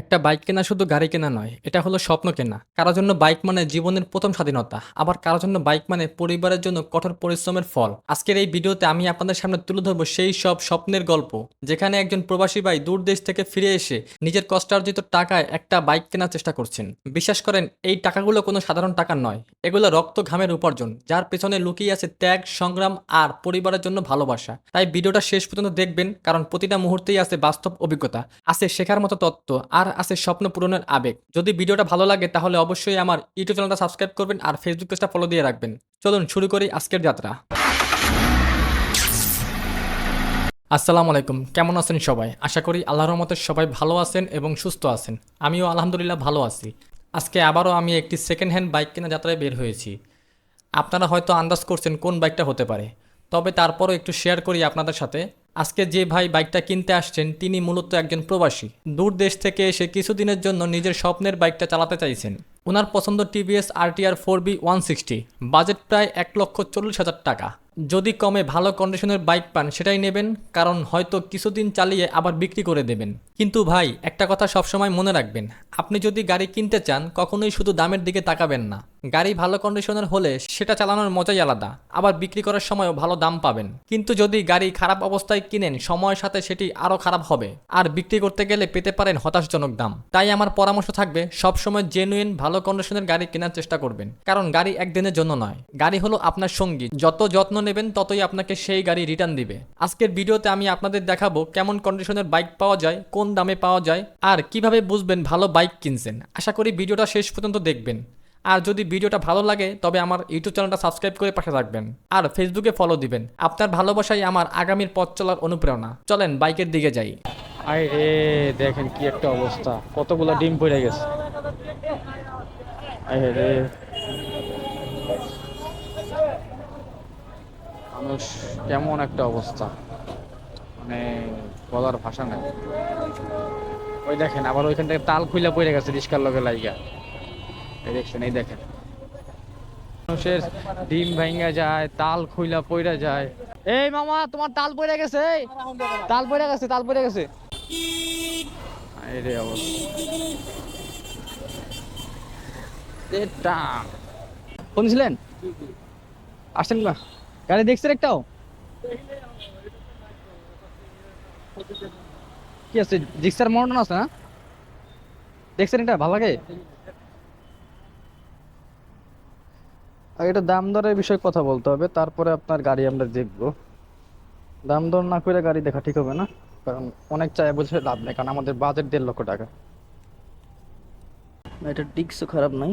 একটা বাইক কেনা শুধু গাড়ি কেনা নয়, এটা হলো স্বপ্ন কেনা। কারোর জন্য বাইক মানে জীবনের প্রথম স্বাধীনতা, আবার কারোর জন্য বাইক মানে পরিবারের জন্য কঠোর পরিশ্রমের ফল। আজকের এই ভিডিওতে আমি আপনাদের সামনে তুলে ধরবো সেই সব স্বপ্নের গল্প, যেখানে একজন প্রবাসী ভাই দূর দেশ থেকে ফিরে এসে নিজের কষ্টার্জিত টাকায় একটা বাইক কেনার চেষ্টা করছেন। বিশ্বাস করেন, এই টাকাগুলো কোনো সাধারণ টাকা নয়, এগুলো রক্ত ঘামের উপার্জন, যার পেছনে লুকিয়ে আছে ত্যাগ, সংগ্রাম আর পরিবারের জন্য ভালোবাসা। তাই ভিডিওটা শেষ পর্যন্ত দেখবেন, কারণ প্রতিটা মুহূর্তেই আছে বাস্তব অভিজ্ঞতা, আছে শেখার মতো তত্ত্ব, আর আছে স্বপ্ন পূরণের আবেগ। যদি ভিডিওটা ভালো লাগে, তাহলে অবশ্যই আমার ইউটিউব চ্যানেলটা সাবস্ক্রাইব করবেন আর ফেসবুক পেজটা ফলো দিয়ে রাখবেন। চলুন শুরু করি আজকের যাত্রা। আসসালামু আলাইকুম। কেমন আছেন সবাই? আশা করি আল্লাহর রহমতে সবাই ভালো আছেন এবং সুস্থ আছেন। আমিও আলহামদুলিল্লাহ ভালো আছি। আজকে আবারও আমি একটি সেকেন্ড হ্যান্ড বাইক কেনা যাত্রায় বের হয়েছি। আপনারা হয়তো আন্দাজ করছেন কোন বাইকটা হতে পারে। তবে তারপরও একটু শেয়ার করি আপনাদের সাথে। আজকে যে ভাই বাইকটা কিনতে আসছেন, তিনি মূলত একজন প্রবাসী। দূর দেশ থেকে এসে কিছুদিনের জন্য নিজের স্বপ্নের বাইকটা চালাতে চাইছেন। ওনার পছন্দ TVS RTR four V one sixty. Budget প্রায় এক লক্ষ চল্লিশ হাজার টাকা। যদি কমে ভালো কন্ডিশনের বাইক পান, সেটাই নেবেন, কারণ হয়তো কিছুদিন চালিয়ে আবার বিক্রি করে দেবেন। কিন্তু ভাই, একটা কথা সবসময় মনে রাখবেন, আপনি যদি গাড়ি কিনতে চান, কখনোই শুধু দামের দিকে তাকাবেন না। গাড়ি ভালো কন্ডিশনের হলে সেটা চালানোর মজাই আলাদা, আবার বিক্রি করার সময়ও ভালো দাম পাবেন। কিন্তু যদি গাড়ি খারাপ অবস্থায় কিনেন, সময়ের সাথে সেটি আরও খারাপ হবে, আর বিক্রি করতে গেলে পেতে পারেন হতাশজনক দাম। তাই আমার পরামর্শ থাকবে, সবসময় জেনুইন ভালো কন্ডিশনের গাড়ি কেনার চেষ্টা করবেন, কারণ গাড়ি একদিনের জন্য নয়, গাড়ি হলো আপনার সঙ্গী, যত যত্ন নেবেন, ততই আপনাকে সেই গাড়ি রিটার্ন দিবে। আজকের ভিডিওতে আমি আপনাদের দেখাবো কেমন কন্ডিশনের বাইক পাওয়া যায়, কোন দামে পাওয়া যায়, আর কীভাবে বুঝবেন ভালো বাইক কিনছেন। আশা করি ভিডিওটা শেষ পর্যন্ত দেখবেন। আর যদি ভিডিওটা ভালো লাগে, তবে আমার ইউটিউব চ্যানেলটা সাবস্ক্রাইব করে পাশে রাখবেন আর ফেসবুকে ফলো দিবেন। আপনার ভালোবাসাই আমার আগামীর পথ চলার অনুপ্রেরণা। চলেন বাইকের দিকে যাই। রে, দেখেন কি একটা অবস্থা। কতগুলা ডিম পড়ে গেছে। রে। মানুষ কেমন একটা অবস্থা। মানে বলার ভাষা নাই। ওই দেখেন, আবার ওইখান থেকে তাল খুইলা পড়ে গেছে রিস্কার লগে লাইগা। এই দেখছেন, এই দেখেন। মানুষের ডিম ভাঙ্গা যায়, তাল খুইলা পড়ে যায়। এই মামা, তোমার তাল পড়ে গেছে তাল পড়ে গেছে, তাল পড়ে গেছে। কোন ছিলেন আসছেন না? গাড়ি দেখছেন একটাও? কি আছে? জিক্সার মডন আছে, না? দেখছেন এটা? ভালো লাগে? এটা দাম দরের বিষয়ে কথা বলতে হবে, তারপরে আপনার গাড়ি আমরা দেখব। দাম দর না করে গাড়ি দেখা ঠিক হবে না, কারণ অনেক চাই বলছে লাভ নেই, কারণ আমাদের বাজেট দেড় লক্ষ টাকা। এটা ডিস্কও খারাপ নাই।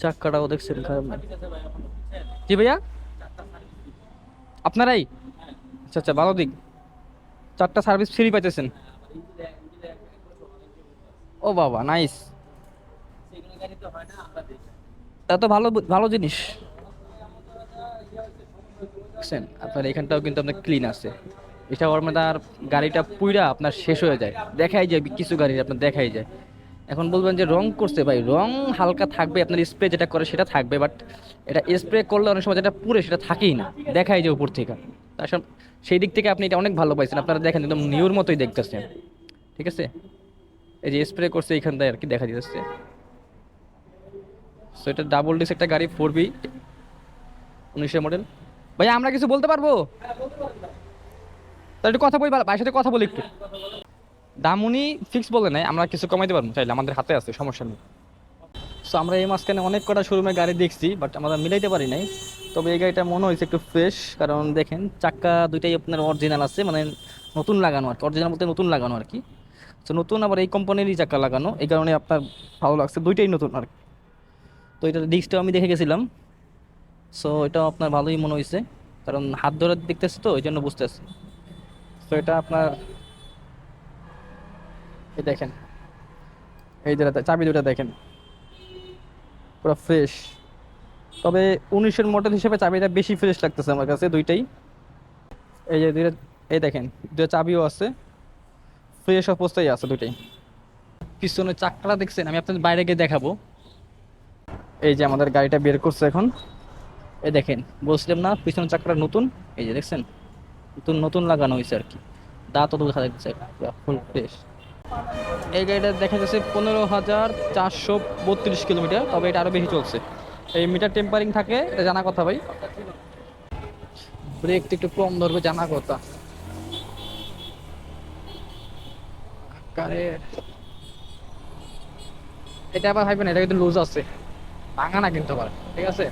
চাক্কাটাও দেখছেন খারাপ নাই। জি ভাইয়া? আপনারাই? আচ্ছা আচ্ছা ভালো দিক। চারটা সার্ভিস ফ্রি পাইতেছেন। ও বাবা নাইস তা তো ভালো ভালো জিনিস। দেখছেন, আপনার এখানটাও কিন্তু আপনার ক্লিন আছে। এটা ওর মধ্যে আর গাড়িটা পুইরা আপনার শেষ হয়ে যায়। দেখাই যায়, কিছু গাড়ি আপনার দেখাই যায়। এখন বলবেন যে রং করছে ভাই, রং হালকা থাকবে, আপনার স্প্রে যেটা করে সেটা থাকবে বাট এটা স্প্রে করলে অনেক সময় যেটা পুরে সেটা থাকেই না দেখাই যে উপর থেকে। সব, সেই দিক থেকে আপনি এটা অনেক ভালো পাইছেন, আপনারা দেখেন একদম নিউর মতোই দেখতেছেন, ঠিক আছে? এই যে স্প্রে করছে এইখান থেকে আর কি দেখা যাচ্ছে। সো এটা ডাবল ডিস একটা গাড়ি ফোর বি উনিশের মডেল ভাই আমরা কিছু বলতে পারব? তাহলে একটু কথা বলি ভাইয়ের সাথে কথা বলি একটু। দাম উনি ফিক্স বলে নাই, আমরা কিছু কমাইতে পারব, চাইলে আমাদের হাতে আছে, সমস্যা নেই। সো আমরা এই মাঝখানে অনেক কটা শোরুমে গাড়ি দেখছি বাট আমরা মিলাইতে পারি নাই। তবে এই গাড়িটা মনে হয়েছে একটু ফ্রেশ কারণ দেখেন, চাক্কা দুইটাই আপনার অরিজিনাল আছে মানে নতুন লাগানো আর কি অরিজিনাল বলতে নতুন লাগানো আর কি। তো নতুন আবার এই কোম্পানিরই চাক্কা লাগানো, এই কারণে আপনার ভালো লাগছে, দুইটাই নতুন আর কি। তো এটার ডিস্কটাও আমি দেখে গেছিলাম। সো এটাও আপনার ভালোই মনে হয়েছে, কারণ হাত ধরে দেখতেছে তো, ওই জন্য বুঝতেছে। তো এটা আপনার এই দেখেন। এই যেটা চাবি দুটা দেখেন। পুরো ফ্রেশ তবে উনিশের মডেল হিসেবে চাবিটা বেশি ফ্রেশ লাগতেছে আমার কাছে, দুইটাই। এই যে দুইটা এই দেখেন দুটো চাবিও আছে। ফ্রেশ অবস্থায় আছে দুইটাই। পিছনে চাক্কাটা দেখছেন, আমি আপনাদের বাইরে গিয়ে দেখাবো। এই যে আমাদের গাড়িটা বের করছে এখন। এই দেখেন, বলছিলাম না, পিছনের চাকাটা নতুন। এই যে দেখছেন, নতুন নতুন লাগানো হয়েছে আর কি। দাঁতও দেখা যাচ্ছে ফুল ফ্রেশ এই গাড়িটা দেখা যাচ্ছে পনেরো হাজার চারশো বত্রিশ কিলোমিটার, তবে এটা আরও বেশি চলছে। এই মিটার টেম্পারিং থাকে, এটা জানা কথা ভাই। ব্রেক তো একটু কম ধরবে, জানা কথা। কারে এটা আবার ভাইবেন, এটা কিন্তু লুজ আছে। ভাঙা না কিন্তু আবার, ঠিক আছে?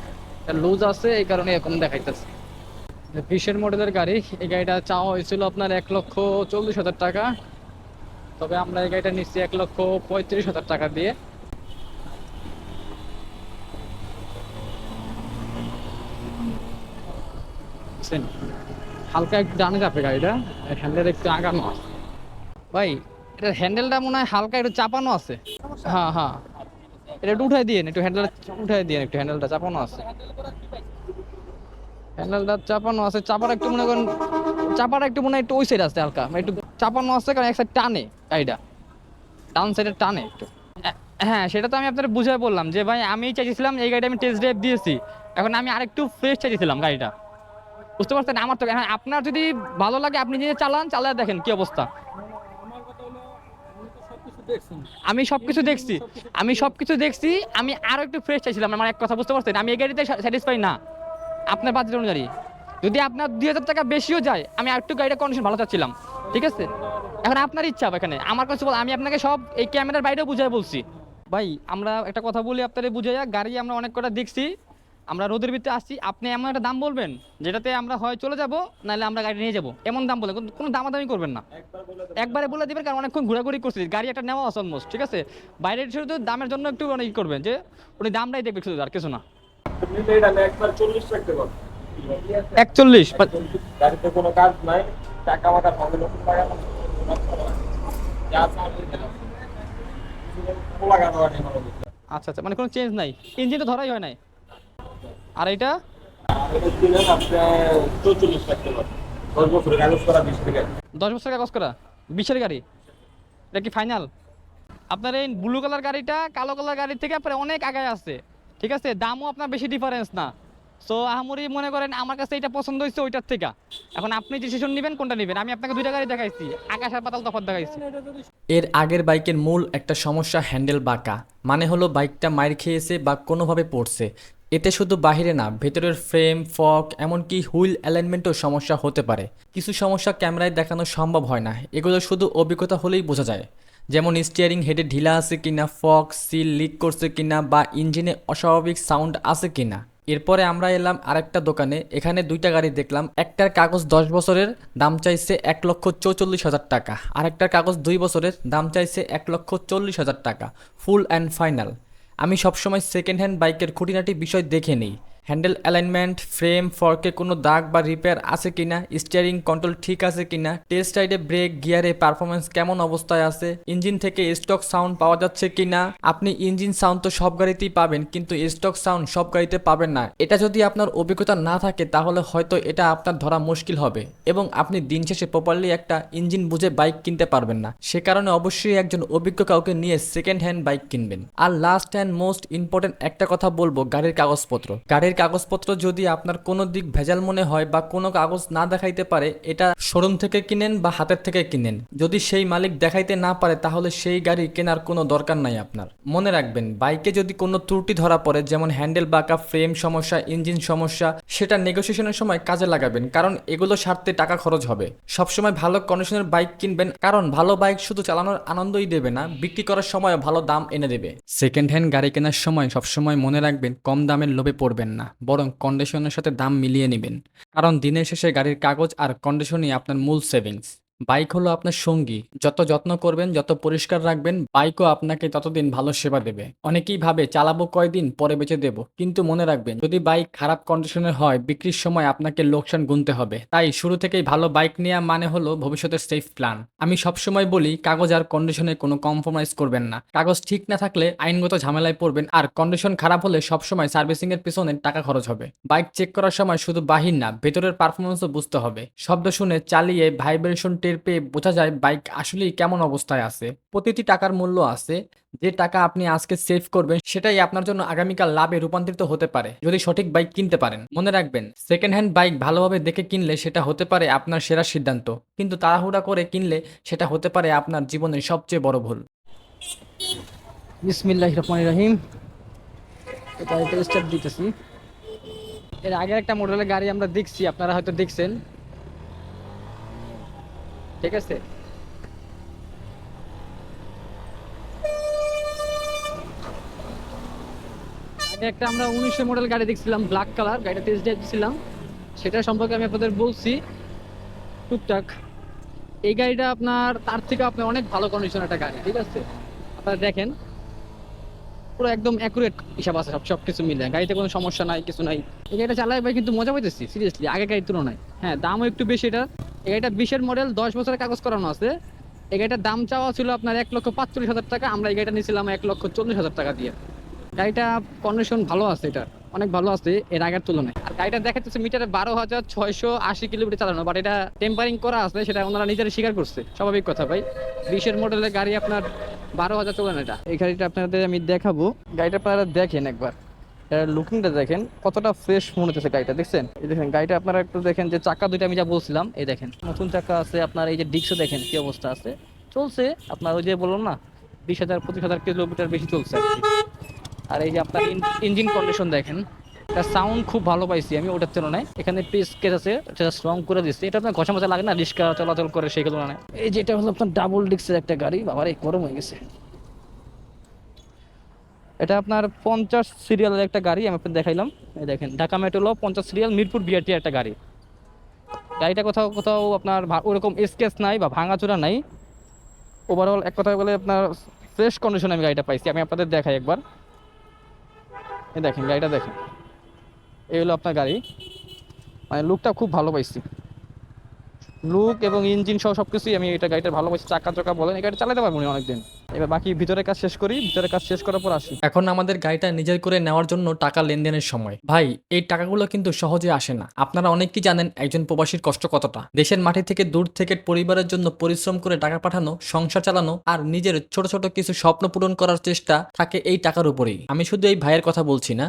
লুজ আছে, এই কারণে এরকম দেখাইতেছে। বিশের মডেলের গাড়ি, এই গাড়িটা চাওয়া হয়েছিল আপনার এক লক্ষ চল্লিশ হাজার টাকা। তবে আমরা এই গাড়িটা নিচ্ছি এক লক্ষ পঁয়ত্রিশ হাজার টাকা দিয়ে? হালকা একটু ডানে যাবে গাড়িটা হ্যান্ডেল একটু আগানো আছে। ভাই, এটার হ্যান্ডেলটা মনে হয় হালকা একটু চাপানো আছে। হ্যাঁ হ্যাঁ। এটা একটু উঠাই দিয়ে একটু হ্যান্ডেল উঠাই দিয়ে একটু হ্যান্ডেলটা চাপানো আছে। হ্যান্ডেলটা চাপানো আছে চাপার একটু মনে করেন চাপার একটু মনে হয় একটু ওই সাইড আছে হালকা মানে একটু চাপানো আছে কারণ এক সাইড টানে গাড়িটা। ডান সাইডে টানে একটু। হ্যাঁ, হ্যাঁ সেটা তো আমি আপনাদের বুঝাই বললাম যে ভাই আমি চাইছিলাম এই গাড়িটা আমি টেস্ট ড্রাইভ দিয়েছি। এখন আমি আরেকটু ফ্রেশ চাইছিলাম গাড়িটা। বুঝতে পারছেন? আমার তো এখন আপনার যদি ভালো লাগে আপনি নিজে চালান চালায় দেখেন কি অবস্থা। আমি সবকিছু দেখছি। আমি সবকিছু দেখছি আমি আরও একটু ফ্রেশ চাইছিলাম আমার এক কথা বুঝতে পারছেন? আমি এই গাড়িতে স্যাটিসফাই না। আপনার বাজেট অনুযায়ী। যদি আপনার দুই হাজার টাকা বেশিও যায় আমি আরেকটু গাড়িটা কন্ডিশন ভালো চাচ্ছিলাম। ঠিক আছে? এখন আপনার ইচ্ছা এখানে। আমার কাছে বল আমি আপনাকে সব এই ক্যামেরার বাইরেও বুঝাই বলছি। ভাই আমরা একটা কথা বলি আপনাদের বুঝাইয়া গাড়ি আমরা অনেক কটা দেখছি আমরা রোদের ভিতরে আসছি আপনি এমন একটা দাম বলবেন যেটাতে আমরা হয় চলে যাব নাহলে আমরা গাড়ি নিয়ে যাব। এমন দাম বলে কোনো- দামাদামি করবেন না। একবারে বলে দিবেন কারণ অনেকক্ষণ ঘোরাঘুরি করছি গাড়ি একটা নেওয়া আছে অলমোস্ট ঠিক আছে? বাইরে শুধু দামের জন্য একটু অনেক ই করবেন যে উনি দামটাই দেখবে শুধু আর কিছু না। একচল্লিশ গাড়িতে কোনো কাজ নাই। টাকা মাথা যা বুঝতে। আচ্ছা আচ্ছা মানে কোনো চেঞ্জ নাই। ইঞ্জিন তো ধরাই হয় নাই। আর এটা আর এটা দিলেন আপনি চৌচল্লিশ রাখতে পারবেন দশ বছরের কাগজ করা বিশের গাড়ি? এটা কি ফাইনাল আপনার এই ব্লু কালার গাড়িটা কালো কালার গাড়ির থেকে আপনার অনেক আগায় আছে ঠিক আছে? দামও আপনার বেশি ডিফারেন্স না। সো আহামরি মনে করেন আমার কাছে এটা পছন্দ হয়েছে ওইটার থেকে। এখন আপনি ডিসিশন নেবেন, কোনটা নেবেন? আমি আপনাকে দুইটা গাড়ি দেখাইছি। আকাশ আর পাতাল তফাৎ দেখাইছি। এর আগের বাইকের মূল একটা সমস্যা, হ্যান্ডেল বাঁকা। মানে হলো বাইকটা মাইর খেয়েছে বা কোনোভাবে পড়ছে। এতে শুধু বাহিরে না, ভেতরের ফ্রেম, ফক, এমনকি হুইল অ্যালাইনমেন্টও সমস্যা হতে পারে। কিছু সমস্যা ক্যামেরায় দেখানো সম্ভব হয় না। এগুলো শুধু অভিজ্ঞতা হলেই বোঝা যায়। যেমন স্টিয়ারিং হেডে ঢিলা আছে কিনা, ফক সিল লিক করছে কিনা বা ইঞ্জিনে অস্বাভাবিক সাউন্ড আছে কিনা। এরপরে আমরা এলাম আরেকটা দোকানে। এখানে দুইটা গাড়ি দেখলাম। একটার কাগজ দশ বছরের, দাম চাইছে এক লক্ষ চৌচল্লিশ হাজার টাকা। আরেকটার কাগজ দুই বছরের, দাম চাইছে এক লক্ষ চল্লিশ হাজার টাকা। Full and final. আমি সবসময় সেকেন্ড হ্যান্ড বাইকের খুঁটিনাটি বিষয় দেখে নিই। হ্যান্ডেল অ্যালাইনমেন্ট, ফ্রেম, ফর্কে কোনো দাগ বা রিপেয়ার আছে কিনা, স্টিয়ারিং কন্ট্রোল ঠিক আছে কিনা টেস্ট রাইডে ব্রেক, গিয়ারে পারফরমেন্স কেমন অবস্থায় আছে, ইঞ্জিন থেকে স্টক সাউন্ড পাওয়া যাচ্ছে কিনা, আপনি ইঞ্জিন সাউন্ড তো সব গাড়িতেই পাবেন, কিন্তু স্টক সাউন্ড সব গাড়িতে পাবেন না। এটা যদি আপনার অভিজ্ঞতা না থাকে, তাহলে হয়তো এটা আপনার ধরা মুশকিল হবে এবং আপনি দিন শেষে প্রপারলি একটা ইঞ্জিন বুঝে বাইক কিনতে পারবেন না। সে কারণে অবশ্যই একজন অভিজ্ঞ কাউকে নিয়ে সেকেন্ড হ্যান্ড বাইক কিনবেন। আর লাস্ট অ্যান্ড মোস্ট ইম্পর্টেন্ট একটা কথা বলব, গাড়ির কাগজপত্র। গাড়ির কাগজপত্র যদি আপনার কোনো দিক ভেজাল মনে হয় বা কোনো কাগজ না দেখাইতে পারে, এটা শোরুম থেকে কিনেন বা হাতের থেকে কিনেন। যদি সেই মালিক দেখাইতে না পারে, তাহলে সেই গাড়ি কেনার কোনো দরকার নাই আপনার। মনে রাখবেন, বাইকে যদি কোনো ত্রুটি ধরা পড়ে, যেমন হ্যান্ডেল বাঁকা ফ্রেম সমস্যা, ইঞ্জিন সমস্যা, সেটা নেগোসিয়েশনের সময় কাজে লাগাবেন, কারণ এগুলো সারতে টাকা খরচ হবে। সবসময় ভালো কন্ডিশনের বাইক কিনবেন, কারণ ভালো বাইক শুধু চালানোর আনন্দই দেবে না, বিক্রি করার সময় ভালো দাম এনে দেবে। সেকেন্ড হ্যান্ড গাড়ি কেনার সময় সবসময় মনে রাখবেন, কম দামের লোভে পড়বেন না। বরং কন্ডিশনের সাথে দাম মিলিয়ে নেবেন। কারণ দিনের শেষে গাড়ির কাগজ আর কন্ডিশনই আপনার মূল সেভিংস বাইক হলো আপনার সঙ্গী। যত যত্ন করবেন, যত পরিষ্কার রাখবেন, বাইকও আপনাকে ততদিন ভালো সেবা দেবে। অনেকেই ভাবে, চালাবো কয়দিন, পরে বেঁচে দেব। কিন্তু মনে রাখবেন, যদি বাইক খারাপ কন্ডিশনের হয়, বিক্রির সময় আপনাকে লোকসান গুনতে হবে। তাই শুরু থেকেই ভালো বাইক নেওয়া মানে হলো ভবিষ্যতের সেফ প্ল্যান আমি সবসময় বলি, কাগজ আর কন্ডিশনে কোনো কম্প্রোমাইজ করবেন না। কাগজ ঠিক না থাকলে আইনগত ঝামেলায় পড়বেন। আর কন্ডিশন খারাপ হলে সবসময় সার্ভিসিং এর পিছনে টাকা খরচ হবে। বাইক চেক করার সময় শুধু বাহির না, ভেতরের পারফরমেন্সও বুঝতে হবে। শব্দ শুনে চালিয়ে ভাইব্রেশন টের পেয়ে বোঝা যায় বাইক আসলেই কেমন অবস্থায় আছে। প্রতিটি টাকার মূল্য আছে। যে টাকা আপনি আজকে সেভ করবেন, সেটাই আপনার জন্য আগামীকাল লাভে রূপান্তরিত হতে পারে, যদি সঠিক বাইক কিনতে পারেন। মনে রাখবেন সেকেন্ড হ্যান্ড বাইক ভালোভাবে দেখে কিনলে সেটা হতে পারে আপনার সেরা সিদ্ধান্ত। কিন্তু তাড়াহুড়া করে কিনলে সেটা হতে পারে আপনার জীবনের সবচেয়ে বড় ভুল। বিসমিল্লাহ রহিম। স্টার্ট দিতেছি। এর আগে একটা মডেলের গাড়ি আমরা দেখছি, আপনারা হয়তো দেখছেন। ঠিক আছে? একটা আমরা উনিশশো মডেল গাড়ি দেখছিলাম ব্ল্যাক কালার গাড়িটা টেস্ট ড্রাইভ দিয়েছিলাম সেটা সম্পর্কে আমি আপনাদের বলছি, টুকটাক। এই গাড়িটা আপনার, তার থেকে আপনার অনেক ভালো কন্ডিশন একটা গাড়ি, ঠিক আছে? আপনারা দেখেন, পুরো একদম অ্যাকুরেট হিসাব আছে সব সব কিছু মিলে। গাড়িতে কোনো সমস্যা নাই, কিছু নাই। এই গাড়িটা চালাই ভাই, কিন্তু মজা পাইতেছি সিরিয়াসলি আগে গাড়ির তুলনায়। হ্যাঁ দামও একটু বেশি এটা। গাড়িটা বিশের মডেল দশ বছরের কাগজ করানো আছে। গাড়িটার দাম চাওয়া ছিল আপনার এক লক্ষ পাঁচচল্লিশ হাজার টাকা, আমরা এই গাড়িটা নিয়েছিলাম এক লক্ষ চল্লিশ হাজার টাকা দিয়ে। গাড়িটা কন্ডিশন ভালো আছে এটা, অনেক ভালো আছে, এর আগের তুলনায়। আর গাড়িটা দেখাচ্ছে মিটারে বারো হাজার ছয়শো আশি কিলোমিটার চালানো বাট এটা টেম্পারিং করা আছে, সেটা ওনারা নিজেরা স্বীকার করছে। স্বাভাবিক কথা ভাই। বিশের মডেলের গাড়ি আপনার বারো হাজার চলেন এটা। এই গাড়িটা আপনাদের আমি দেখাবো। গাড়িটা আপনারা দেখেন একবার। লুকিংটা দেখেন, কতটা ফ্রেশ মনে হচ্ছে গাড়িটা, দেখছেন? এই দেখেন, গাড়িটা আপনারা একটু দেখেন যে চাকা দুইটা আমি যা বলছিলাম, এই দেখেন। নতুন চাকা আছে, আপনার এই যে ডিক্সও দেখেন কি অবস্থা আছে। চলছে, আপনার ওই যে বললাম না, বিশ হাজার, পঁচিশ হাজার কিলোমিটার বেশি চলছে আর এই যে আপনার ইঞ্জিন কন্ডিশন দেখেন, তার সাউন্ড খুব ভালো পাইছি আমি ওটার তুলনায়। এখানে পিস কেস আছে সেটা স্ট্রং করে দিচ্ছে এটা আপনার ঘষা মজা লাগে না, রিক্সা চলাচল করে সেই তুলনায়। এই যেটা হলো আপনার ডাবল ডিক্সের একটা গাড়ি, বাবার এই গরম হয়ে গেছে। এটা আপনার পঞ্চাশ সিরিয়ালের একটা গাড়ি, আমি আপনাকে দেখাইলাম। এই দেখেন, ঢাকা মেট্রোলো পঞ্চাশ সিরিয়াল মিরপুর বিআরটি একটা গাড়ি। গাড়িটা কোথাও কোথাও আপনার ওরকম স্কেচ নাই বা ভাঙাচোরা নাই। ওভারঅল এক কথায় বলে আপনার ফ্রেশ কন্ডিশনে আমি গাড়িটা পাইছি। আমি আপনাদের দেখাই একবার। এই দেখেন, গাড়িটা দেখেন। এই হলো আপনার গাড়ি। মানে লুকটা খুব ভালো পাইছি। লুক এবং ইঞ্জিন সহ সব কিছুই আমি এটা গাড়িটা ভালো পাইছি চাকা চাকা বলেন, এই গাড়ি চালাতে পারব না অনেকদিন। এবার বাকি ভিতরের কাজ শেষ করি, ভিতরের কাজ শেষ করার পর আসি। এখন আমাদের গাড়িটা নিজের করে নেওয়ার জন্য টাকা লেনদেনের সময়। ভাই, এই টাকাগুলো কিন্তু সহজে আসে না। আপনারা অনেকেই জানেন একজন প্রবাসীর কষ্ট কতটা। দেশের মাটি থেকে দূর থেকে পরিবারের জন্য পরিশ্রম করে টাকা পাঠানো, সংসার চালানো আর নিজের ছোট ছোট কিছু স্বপ্ন পূরণ করার চেষ্টা থাকে এই টাকার উপরেই। আমি শুধু এই ভাইয়ের কথা বলছি না,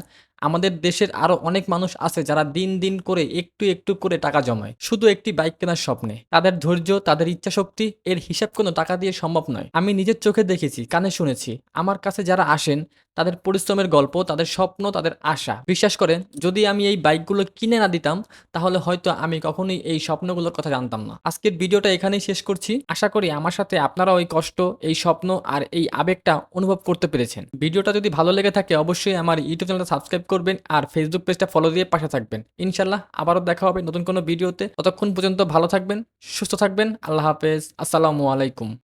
আমাদের দেশের আরও অনেক মানুষ আছে যারা দিন দিন করে একটু একটু করে টাকা জমায়। শুধু একটি বাইক কেনার স্বপ্নে। তাদের ধৈর্য, তাদের ইচ্ছা শক্তি এর হিসাব কোনো টাকা দিয়ে সম্ভব নয়। আমি নিজের চোখে দেখেছি, কানে শুনেছি। আমার কাছে যারা আসেন, তাদের পরিশ্রমের গল্প, তাদের স্বপ্ন, তাদের আশা। বিশ্বাস করেন, যদি আমি এই বাইকগুলো কিনে না দিতাম, তাহলে হয়তো আমি কখনোই এই স্বপ্নগুলোর কথা জানতাম না। আজকের ভিডিওটা এখানেই শেষ করছি। আশা করি আমার সাথে আপনারাও ওই কষ্ট, এই স্বপ্ন আর এই আবেগটা অনুভব করতে পেরেছেন। ভিডিওটা যদি ভালো লেগে থাকে, অবশ্যই আমার ইউটিউব চ্যানেলটা সাবস্ক্রাইব করবেন আর ফেসবুক পেজটা ফলো দিয়ে পাশে থাকবেন। ইনশাল্লাহ আবারও দেখা হবে নতুন কোনো ভিডিওতে। ততক্ষণ পর্যন্ত ভালো থাকবেন, সুস্থ থাকবেন। আল্লাহ হাফেজ। আসসালামু আলাইকুম।